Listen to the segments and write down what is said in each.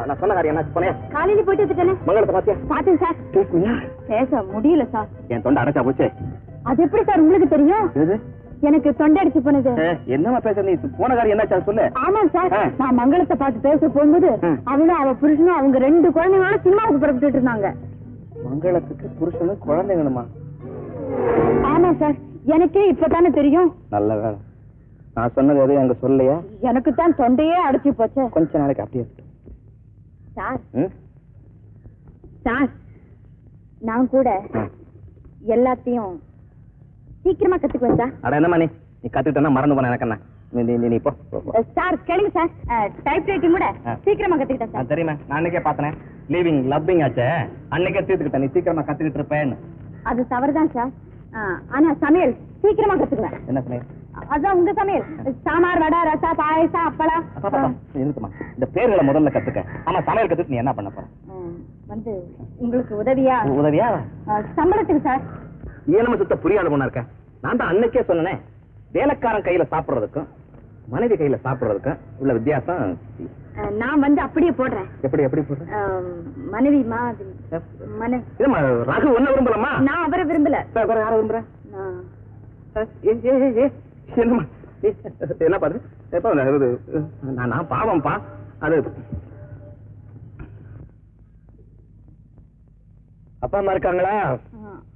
நான் சொன்ன காரியம் என்ன? போனேன். காலையில போயிட்டு வந்துட்டேனே. மங்களத்தை பாத்தியா? சார். பேச முடியல சார். என் தொண்டை அடைச்சா போச்சே. அது எப்படி சார் உங்களுக்கு தெரியும்? எனக்கு தொண்டை அடிச்சு போனது. என்னமா பேச நீ? போன காரியம் என்னாச்சா சொல்லு. ஆமா சார். நான் மங்களத்தை பார்த்து பேச போகும்போது ம். அவளும் அவ புருஷனும் அவங்க ரெண்டு குழந்தைங்களோட சினிமாவுக்கு புறப்பட்டு இருந்தாங்க. மங்களத்துக்கு புருஷனும் குழந்தைங்களுமா ஆமா சார் எனக்கே இப்பதானே தெரியும். நல்ல வேலை நான் சொன்னது எதையும் அங்க சொல்லலையா? எனக்கு தான் தொண்டையே அடைச்சு போச்சே. கொஞ்ச நாளைக்கு அப்படியே. சார்? சார் நான் கூட. எல்லாத்தையும் சீக்கிரமா கத்துக்குவேன் சார். அட என்னம்மா நீ? நீ கத்துக்கிட்டா மறந்து போன எனக்கு என்ன. சார் கேளுங்க சார். டைப் ரைட்டிங் கூட. சீக்கிரமா கத்துக்கிட்டேன் சார். தெரியுமா. நான் அன்னைக்கே பார்த்தனே. லீவிங் லவ்விங் ஆச்சே. அன்னைக்கே தீர்த்துக்கிட்டேன் நீ சீக்கிரமா கத்துக்கிட்டு இருப்பேன்னு அது தவறுதான் சார். ஆனா சமையல் சீக்கிரமா கத்துக்குவேன். என்ன சொன்னீங்க அதான் உங்க சமையல். சாம்பார் வடை ரசா பாயசம் அப்பளம். அப்பா, அப்பா, அப்பா, நிறுத்துமா இந்த பேர்களை முதல்ல கத்துக்க. ஆமா சமையல் கத்துட்டு நீ என்ன பண்ண போற? வந்து உங்களுக்கு உதவியா? உதவியா? சம்பளத்துக்கு சார். என்னமா சுத்த புரியாத பொண்ணா இருக்க. நான் தான் அன்னைக்கே சொன்னனே. வேலைக்காரன் கையில சாப்பிடுறதுக்கும் மனைவி கையில சாப்பிடுறதுக்கும் உள்ள வித்தியாசம்? நான் வந்து அப்படியே போடுறேன். எப்படி எப்படி போடுற? ஆ, மனைவி மாதிரி ரகு ஒன்ன விரும்பலாமா நான் அவரை விரும்பல. வேற யார விரும்புற? நான் ஏ, ஏ, ஏ, ஏ, என்னம்மா? ஏ, என்ன பாரு? நான் பாவம்ப்பா. அது அப்பா அம்மா இருக்காங்களா?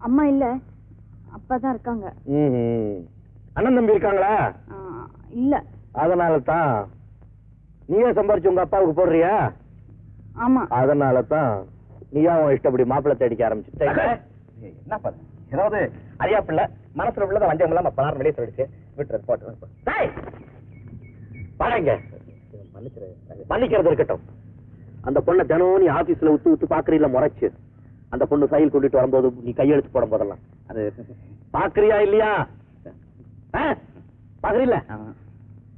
அம்மா இல்ல. அப்பா தான் இருக்காங்க. அண்ணன் தம்பி இருக்காங்களா? இல்ல. அதனால தான் நீயே சம்பாரிச்சு உங்க அப்பாவுக்கு போடுறியா? ஆமா. அதனால தான் நீயா உன் இஷ்டப்படி மாப்பிள்ளை தேடிக்க ஆரம்பிச்சுட்ட என்ன பண்ண? ஏதாவது அறியா பிள்ளை மனசுல உள்ளத வஞ்சம் இல்லாம பலார் வெளியே சொல்லிச்சு விட்டுறது போட்டு பாருங்க மன்னிக்கிறது இருக்கட்டும். அந்த பொண்ணை தினம் நீ ஆபீஸ்ல உத்து உத்து பாக்குறீல முறைச்சு. அந்த பொண்ணு ஃபைல் கொண்டுட்டு வரும்போது நீ கையெழுத்து போடும் போதெல்லாம். அது பாக்குறியா இல்லையா? பாக்குறீல்ல?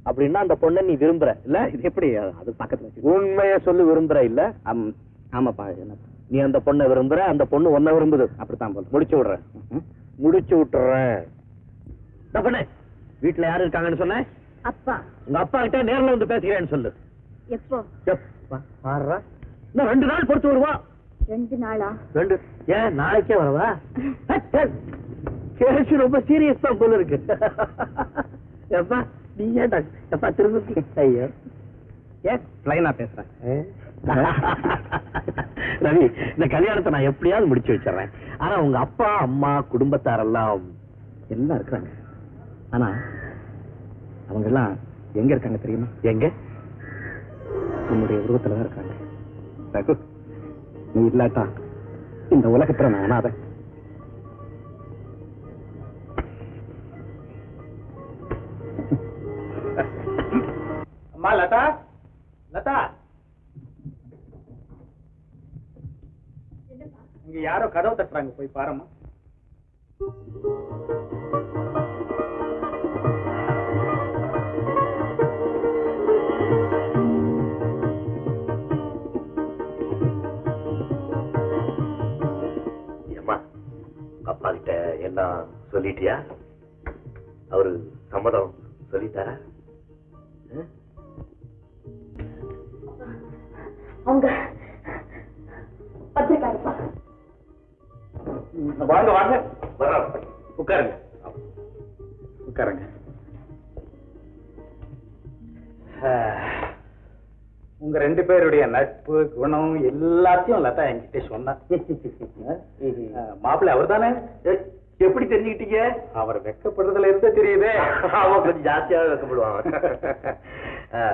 அப்படின்னா அந்த பொண்ணை நீ விரும்புற. இல்ல? இது எப்படி? அது பக்கத்துல உண்மைய சொல்லி விரும்புற இல்ல? ஆமாப்பா நீ அந்த பொண்ணை விரும்புற அந்த பொண்ணு உன்னை விரும்புது. அப்படித்தான் போல. முடிச்சு விடுறேன். முடிச்சு விட்டுறேன். வீட்டுல யாரு இருக்காங்கன்னு சொன்ன? அப்பா. உங்க அப்பா கிட்ட நேர்ல வந்து பேசுகிறேன்னு சொல்லு. எப்போ. இன்னும் ரெண்டு நாள் பொறுத்து வருவா. ரெண்டு நாளா? ரெண்டு ஏன் நாளைக்கே வரவா? கேஸ் ரொம்ப சீரியஸ் தான் போல இருக்கு. எப்பா? நீ ஏன்டா எப்பா திரும்ப ஐயோ. ஏன் பிளைனா பேசுறேன்? ரவி இந்த கல்யாணத்தை நான் எப்படியாவது முடிச்சு வச்சிடறேன். ஆனா உங்க அப்பா அம்மா குடும்பத்தாரெல்லாம் எல்லாம் இருக்கிறாங்க. ஆனா அவங்க எல்லாம் எங்க இருக்காங்க தெரியுமா? எங்க? உன்னுடைய உருவத்துல தான் இருக்காங்க. ரகு நீ இல்லாட்டா இந்த உலகத்துல நான் அனாதை. அம்மா லதா லதா இங்க யாரோ கதவு தட்டுறாங்க போய் பாருமா அப்பா கிட்ட எல்லாம் சொல்லிட்டியா? அவரு சம்மதம் சொல்லிட்டாரா? வாங்க வாங்க. வர்றோம். உட்காருங்க. உட்காருங்க. உங்க ரெண்டு பேருடைய நட்பு குணம் எல்லாத்தையும் லதா என்கிட்ட சொன்னா. மாப்பிள்ளை அவர் தானே? எப்படி தெரிஞ்சுக்கிட்டீங்க? அவர் வெக்கப்படுறதுல இருந்தே தெரியுதே. அவன் கொஞ்சம் ஜாஸ்தியாவே வைக்கப்படுவான்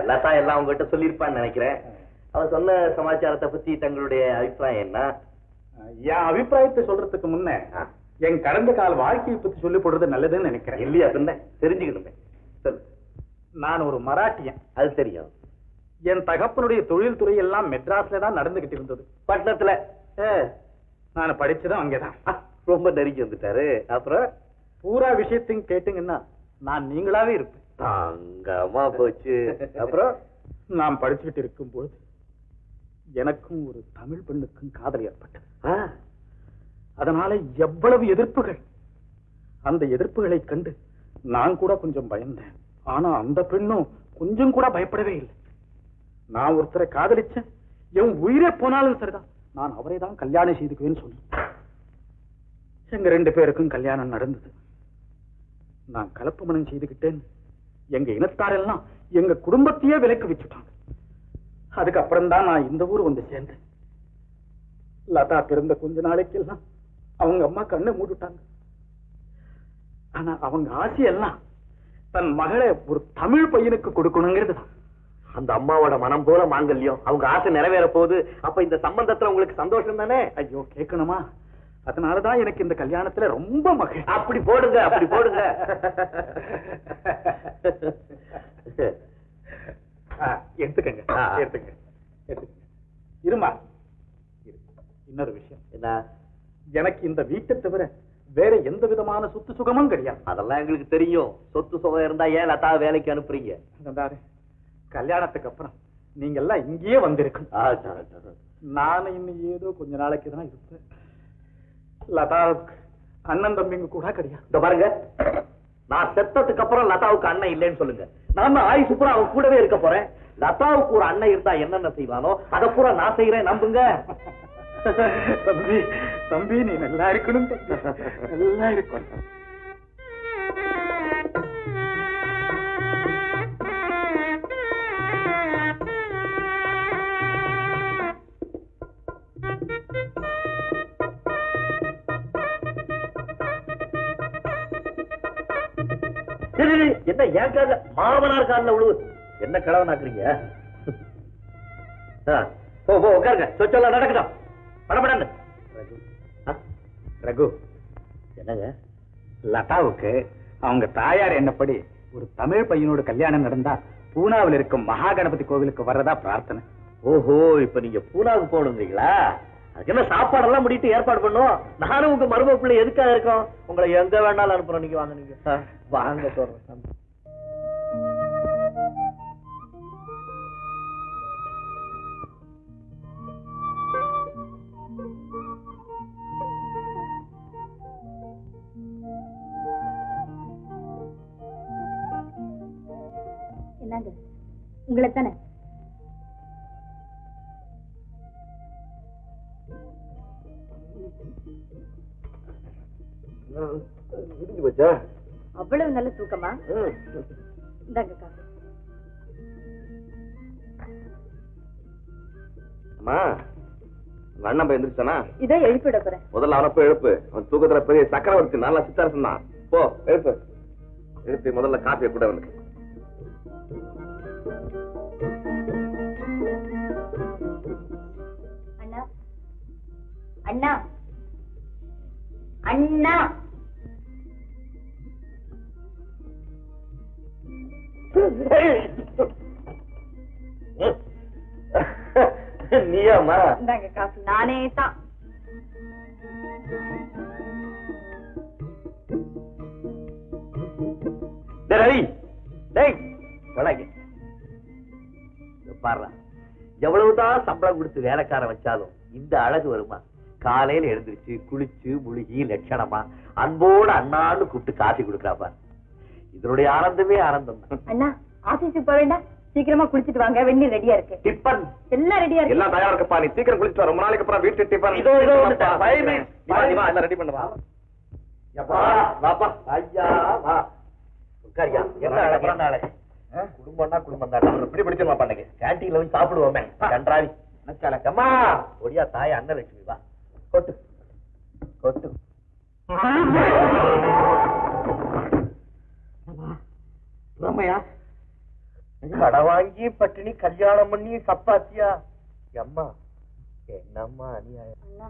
லதா எல்லாம் உங்ககிட்ட சொல்லியிருப்பான்னு நினைக்கிறேன். அவன் சொன்ன சமாச்சாரத்தை பத்தி தங்களுடைய அபிப்பிராயம் என்ன? என் அபிப்பிராயத்தை சொல்றதுக்கு முன்ன. என் கடந்த கால வாழ்க்கையை பத்தி சொல்லி போடுறது நல்லதுன்னு நினைக்கிறேன். இல்லையா பின்ன தெரிஞ்சுக்கணுமே சொல்லு நான் ஒரு மராட்டியன். அது தெரியும். என் தகப்பனுடைய தொழில் துறை எல்லாம் மெட்ராஸ்ல தான் நடந்துகிட்டு இருந்தது. பட்டணத்துல. நான் படிச்சதும் அங்கேதான். ரொம்ப நெருங்கி வந்துட்டாரு. அப்புறம்? பூரா விஷயத்தையும் கேட்டீங்கன்னா நான் நீங்களாவே இருப்பேன். தங்கமா போச்சு. அப்புறம்? நான் படிச்சுக்கிட்டு இருக்கும்போது எனக்கும் ஒரு தமிழ் பெண்ணுக்கும் காதல் ஏற்பட்டது. அதனால எவ்வளவு எதிர்ப்புகள். அந்த எதிர்ப்புகளை கண்டு நான் கூட கொஞ்சம் பயந்தேன். ஆனா அந்த பெண்ணும் கொஞ்சம் கூட பயப்படவே இல்லை. நான் ஒருத்தரை காதலிச்சேன். என் உயிரே போனாலும் சரிதான். நான் அவரை தான் கல்யாணம் செய்துக்குவேன்னு சொன்னேன். எங்க ரெண்டு பேருக்கும் கல்யாணம் நடந்தது. நான் கலப்பு மனம் செய்துகிட்டேன். எங்க இனத்தாரெல்லாம் எங்க குடும்பத்தையே விலக்கு வச்சுட்டான் அதுக்கப்புறம் தான் நான் இந்த ஊர் வந்து சேர்ந்தேன். லதா பிறந்த கொஞ்ச நாளைக்கெல்லாம் அவங்க அம்மா கண்ணை மூடிட்டாங்க. ஆனா அவங்க ஆசையெல்லாம் தன் மகளை ஒரு தமிழ் பையனுக்கு கொடுக்கணுங்கிறது தான் அந்த அம்மாவோட மனம் போல மாங்கல்யம். அவங்க ஆசை நிறைவேற போகுது அப்ப இந்த சம்பந்தத்துல உங்களுக்கு சந்தோஷம் தானே? ஐயோ கேட்கணுமா அதனாலதான் எனக்கு இந்த கல்யாணத்துல ரொம்ப மகிழ். அப்படி போடுங்க அப்படி போடுங்க. எடுத்துக்கங்க. எடுத்துக்கங்க. எடுத்துக்கங்க. இருமா? இரு. இன்னொரு விஷயம். என்ன? எனக்கு இந்த வீட்டை தவிர வேற எந்த விதமான சொத்து சுகமும் கிடையாது. அதெல்லாம் எங்களுக்கு தெரியும். சொத்து சுகம் இருந்தா ஏன் லதா வேலைக்கு அனுப்புறீங்க? கல்யாணத்துக்கு அப்புறம் நீங்க எல்லாம் இங்கேயே வந்திருக்கணும். நானும் இன்னும் ஏதோ கொஞ்ச நாளைக்கு தான் இருப்பேன். லதாவுக்கு அண்ணன் தம்பிங்க கூட கிடையாது. பாருங்க. நான் செத்ததுக்கு அப்புறம் லதாவுக்கு அண்ணன் இல்லைன்னு சொல்லுங்க. நாம ஆயுசு பூரா அவன் கூடவே இருக்க போறேன். லதாவுக்கு ஒரு அண்ணன் இருந்தா என்னென்ன செய்வானோ அதை பூரா நான் செய்யறேன் நம்புங்க. தம்பி தம்பி நீ நல்லா இருக்கணும். நல்லா இருக்கணும். என்ன என் கால மாமனார் காலில் விழுவு. என்ன கிழவனாக்குறீங்க ஆ, போ போ உட்காருங்க. சொச்செல்லாம் நடக்கட்டும். படப்படான்னு ரகு. என்னங்க? லதாவுக்கு அவங்க தாயார் என்னப்படி ஒரு தமிழ் பையனோட கல்யாணம் நடந்தா பூனாவில் இருக்கும் மகா கணபதி கோவிலுக்கு வர்றதா பிரார்த்தனை? ஓஹோ இப்ப நீங்க பூனாவுக்கு போனீங்களா அதுக்கு என்ன சாப்பாடெல்லாம் முடிட்டு ஏற்பாடு பண்ணுவோம் நானும் உங்க மரும பிள்ளை எதுக்காக இருக்கோம்? உங்களை எங்க வேணாலும் அனுப்புறோம். நீங்க வாங்க நீங்க. வாங்க சொல்றேன் உங்களை தானே அவ்வளவு நல்ல தூக்கமா. இந்தாங்க அம்மா அண்ணன் பையன் எந்திரிச்சானா? இதோ எழுப்பிட போறேன். முதல்ல அவனை போய் எழுப்பு. அவன் தூக்கத்துல பெரிய சக்கரவர்த்தி நல்லா சித்தாரசன் தான். போ எழுப்பு. எழுப்பி முதல்ல காப்பியை கூட அவனுக்கு. அண்ணா. அண்ணா. இந்தாங்க காசு. நானே தான். டேய் ரவி. டேய் வணங்க பாரு எவ்வளவுதான் சம்பளம் கொடுத்து வேலைக்காரன் வச்சாலும் இந்த அழகு வருமா? காலையில எழுந்திருச்சு குளிச்சு முழுகி லட்சணமா அன்போடு அண்ணான்னு கூப்பிட்டு காஃபி கொடுக்கறாப்பா. இதனுடைய ஆனந்தமே ஆனந்தம். அண்ணா ஆபீஸுக்கு போக வேண்டாம். சீக்கிரமா குளிச்சிட்டு வாங்க வெந்நீர் ரெடியா இருக்கு. டிப்பன் எல்லாம் ரெடியா இருக்கு. எல்லாம் தயாரா இருக்கப்பா நீ சீக்கிரம் குளிச்சுட்டு வா. ரொம்ப நாளைக்கு அப்புறம் வீட்டு டிஃபன். இதோ, இதோ எல்லாம் ரெடி பண்ணுவா வா, வாப்பா. ஐயா வா. உட்காரியா. என்ன அழகு? என்ன அழகு குடும்பம்னா குடும்பம் தான். இப்படி பிடிச்சிருமா பண்ணக்கு கேண்டீன்ல போய் சாப்பிடுவோமே. கன்றாவி அம்மா ஒடியா தாய் அன்னலட்சுமி வா. கொட்டு. கொட்டு. ரமையா. கடை வாங்கி பட்டினி கல்யாணம் பண்ணி சப்பாத்தியா? அம்மா என்னம்மா அநியாயம்? அண்ணா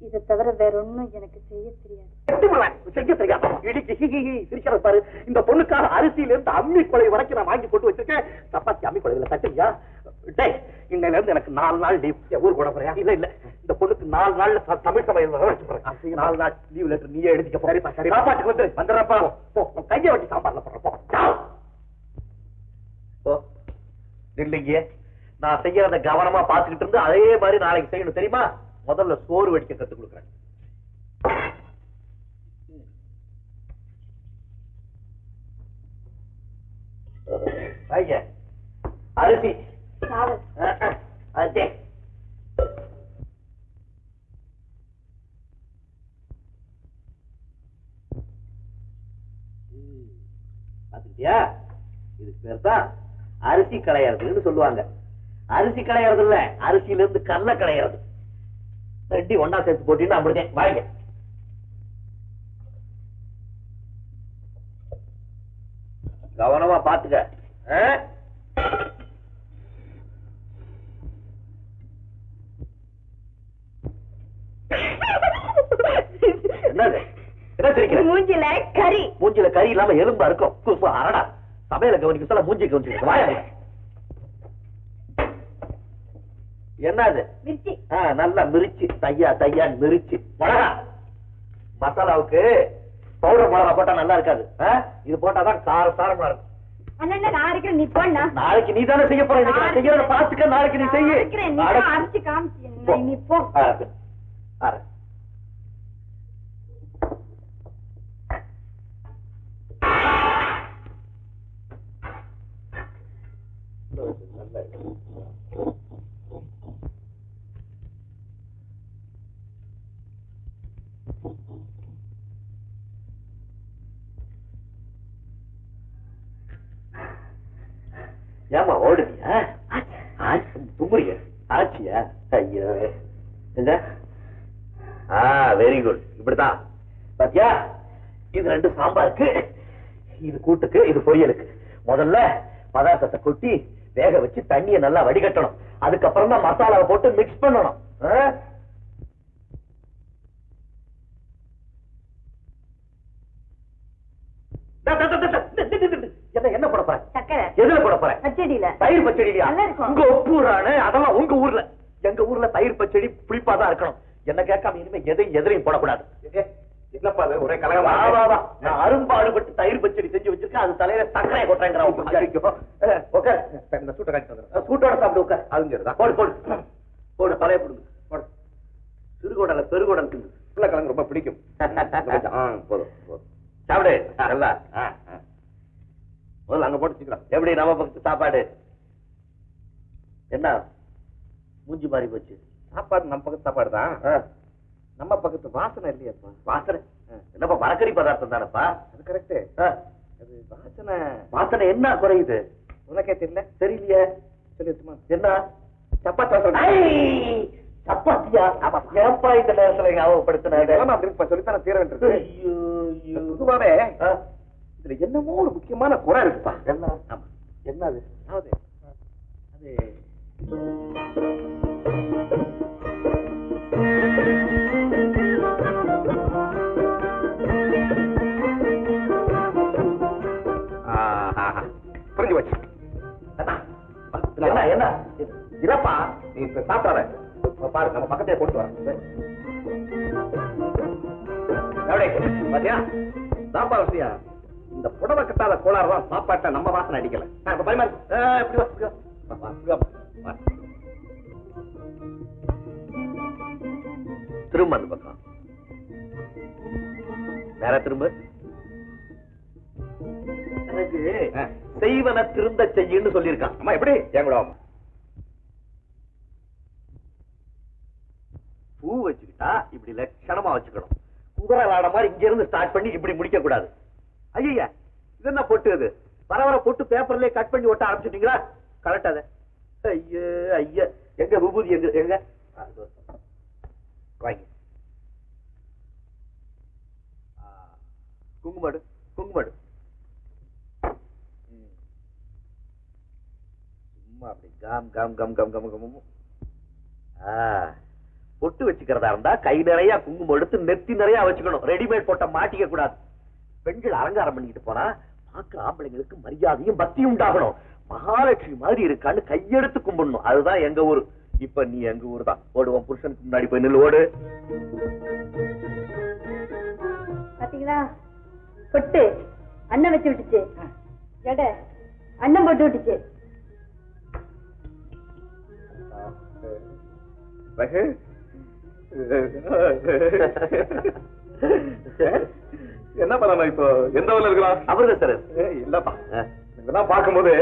இதை தவிர வேற ஒண்ணும் எனக்கு செய்ய தெரியாது. செய்ய தெரியாதா? இடிக்கு பாரு. இந்த பொண்ணுக்காக அரிசியில இருந்து அம்மி கொலை வரைக்கும் நான் வாங்கி போட்டு வச்சிருக்கேன். சப்பாத்தி அம்மி கொலையில தட்டுறியா? டேய் இன்னையில இருந்து எனக்கு நாலு நாள் லீவ் ஊர் கூட போறியா? இல்ல இல்ல. இந்த பொண்ணுக்கு நாலு நாள்ல த- தமிழ் சமையல் வர வச்சு போறேன். நாலு நாள் லீவ் லெட்டர் நீயே எடுத்துக்க போ. சரிப்பா சரி சாப்பாட்டுக்கு வந்து வந்துடுறப்பா போ. உன் கையை வச்சு சாம்பார்ல போடுற போ. சாவு. போ நில்லுங்க நான் செய்யறத கவனமா பாத்துக்கிட்டு இருந்து அதே மாதிரி நாளைக்கு செய்யணும் தெரியுமா? முதல்ல சோறு வடிக்க கற்றுக் கொடுக்குறாங்க. அரிசி. அரிசி பாத்துக்கிட்டியா? இதுக்கு பேர் தான் அரிசி களையறதுன்னு சொல்லுவாங்க. அரிசி களையறது இல்ல அரிசியில இருந்து கல்ல களையறது. ரெட்டி ஒண்ணா சேர்த்து போட்டீங்கன்னா அப்படிதான் வாங்க. கவனமா பாத்துக்க? என்னது? என்ன சிரிக்கிற? மூஞ்சில கறி. மூஞ்சில கறி இல்லாம எலும்பா இருக்கும். அரடா சமையல கவனிக்க சொல்ல மூஞ்சி கவனிச்சு வாயா உள்ள. என்னது? மிர்ச்சி. நல்லா மிரிச்சு தையா தையா மிரிச்சு. மிளகா. மசாலாவுக்கு பவுடர் மிளகா போட்டா நல்லா இருக்காது? இது போட்டாதான் கார சாரமா இருக்கும். அரைக்கிறேன். நீ போண்ணா நாளைக்கு நீ தானே செய்ய போற? நான் செய்யறத பாத்துக்க நாளைக்கு நீ செய்ய. நீ அரைச்சு காமிச்சு நீ போ. ஏமா ஓடுறியா தும்புறிய ஆச்சியா? ஐயோ. ஆ வெரி குட் இப்படித்தான். பாத்தியா? இது ரெண்டு சாம்பாருக்கு இது கூட்டுக்கு இது பொரியலுக்கு. முதல்ல பதார்த்தத்தை கொட்டி வேக வச்சு தண்ணியை நல்லா வடிகட்டணும். அதுக்கப்புறம் தான் மசாலாவை போட்டு மிக்ஸ் பண்ணணும். ஆ? என்ன போட போற? சக்கரை. எதுல போட போற? பச்சடியில. தயிர் பச்சடியா நல்லா இருக்கும். உங்க ஒப்பூரானு அதெல்லாம் உங்க ஊர்ல. எங்க ஊர்ல தயிர் பச்சடி புளிப்பா தான் இருக்கணும். என்ன கேட்காம இனிமே எதையும் எதிரையும் போடக்கூடாது. என்னப்பா அது? ஒரே வா, வா, வா. நான் அரும்பாடுபட்டு தயிர் பச்சடி செஞ்சு வச்சிருக்கேன். அது தலையில சக்கரையை கொட்டுறேங்கிறான் உட்கார். இந்த சூட்டை காட்டி வந்துடுறேன். சூட்டோட சாப்பிடு உட்கார். சரிதான். போடு போடு. போடு தலையை போடுங்க. போடு. சிறுகோடல பெருகோடல் தின்னு. உருளைக்கிழங்கு ரொம்ப பிடிக்கும். போதும். சாப்பிடு. நல்லா. ஆ, ஆ. முதல்ல அங்க போட்டு வச்சுக்கலாம். எப்படி நம்ம பக்கத்து சாப்பாடு? என்ன? மூஞ்சி மாறி போச்சு. சாப்பாடு நம்ம பக்கத்து சாப்பாடு தான் நம்ம பக்கத்து வாசனை இல்லையாப்பா. வாசனை? என்னப்பா மரக்கறி பதார்த்தம் தானப்பா? அது கரெக்ட் அது வாசனை. வாசனை என்ன குறையுது? உனக்கே தெரியல. தெரியலையே. சொல்லிட்டுமா என்ன? சப்பாத்தி வாசனை. சப்பாத்தியா? ஏப்பா இந்த நேரத்துல இருப்பா சொல்லித்தானே தீர வேண்டியது. ஐயோ, ஐயோ. பொதுவாவே இதுல என்னமோ ஒரு முக்கியமான குறை இருக்குப்பா என்ன? ஆமா. அதாவது அது ஆஹா. புரிஞ்சு போச்சு. என்ன என்ன? இல்லப்பா நீ இப்ப சாப்பிடாத. பாரு நம்ம பக்கத்தையே கொண்டு வர பாத்தியா? சாப்பாடு விஷயம் இந்த புடவை கட்டாத கோளாறு தான் சாப்பாட்டை நம்ம வாசனை அடிக்கல. பரிமாறி. திரும்ப அந்த பக்கம். வேற திரும்ப? எனக்கு. செய்வன திருந்த செய்யுன்னு சொல்லியிருக்கான். அம்மா எப்படி? வாம்மா. பூ வச்சுக்கிட்டா இப்படி லட்சணமா வச்சுக்கணும். குதிரை விளாட மாதிரி இங்க இருந்து ஸ்டார்ட் பண்ணி இப்படி முடிக்க கூடாது ஐயா இது என்ன பொட்டு அது? வர வர பொட்டு பேப்பர்லயே கட் பண்ணி ஒட்ட ஆரம்பிச்சிட்டீங்களா? கரெக்ட் அத ஐயோ ஐயா. எங்க விபூதி எங்க எங்க? வாங்கி. குங்குமடு குங்குமடு. சும்மா அப்படி காம் காம் கம் கம் கம் கம் ஆ பொட்டு வச்சுக்கிறதா இருந்தா கை நிறைய குங்குமம் எடுத்து நெத்தி நிறைய வச்சுக்கணும். ரெடிமேட் போட்ட மாட்டிக்க கூடாது. பெண்கள் அலங்காரம் பண்ணிக்கிட்டு போனா பாக்குற ஆம்பளைங்களுக்கு மரியாதையும் பக்தியும் உண்டாகணும். மகாலட்சுமி மாதிரி இருக்கான்னு கையெடுத்து கும்பிடணும். அதுதான் எங்க ஊரு. இப்ப நீ எங்க ஊர் தான். ஓடுவோம் புருஷனுக்கு முன்னாடி போய் நில்லு ஓடு. பாத்தீங்களா? பொட்டு. அண்ணன் வச்சு விட்டுச்சு. ஜட அண்ணன் போட்டு விட்டுச்சு. என்ன பண்ணாம இப்போ எந்த ஊர்ல இருக்கிறான் அவர்தான் இல்லப்பா இதெல்லாம் பார்க்கும்போது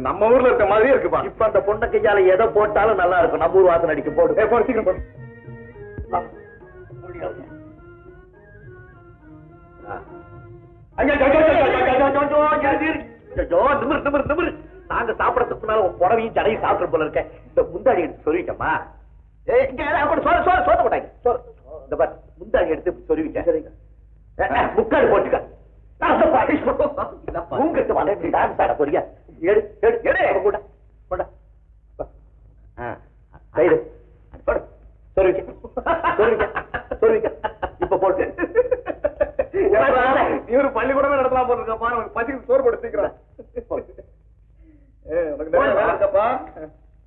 நம்ம ஊர்ல இருக்க மாதிரியே இருக்குப்பா இப்ப அந்த பொண்ணை கையால எதை போட்டாலும் நல்லா இருக்கும் நம்ம ஊர் வாசல் அடிக்க போடு போடு நாங்க சாப்பிடறதுக்கு முன்னால உன் புடவையும் ஜடையும் சாப்பிட போல இருக்க இந்த முந்தாடி எடுத்து சொல்லிட்டோமா சோறு சோறு சோத்த போட்டாங்க இந்த முந்தாடி எடுத்து சொல்லிவிட்டேன் சரிங்க முக்காடு போட்டுக்க. உங்கட்டு வளர்ந்து டான்ஸ் ஆட போறியா? எடு எடு எடு. கூட. கொண்டா சைடு சொல்லுங்க சொல்லுங்க போட்டு. இவரு பள்ளிக்கூடமே நடத்தலாம் போட்டுருக்கப்பா நமக்கு பசிக்கு சோறு போட்டு.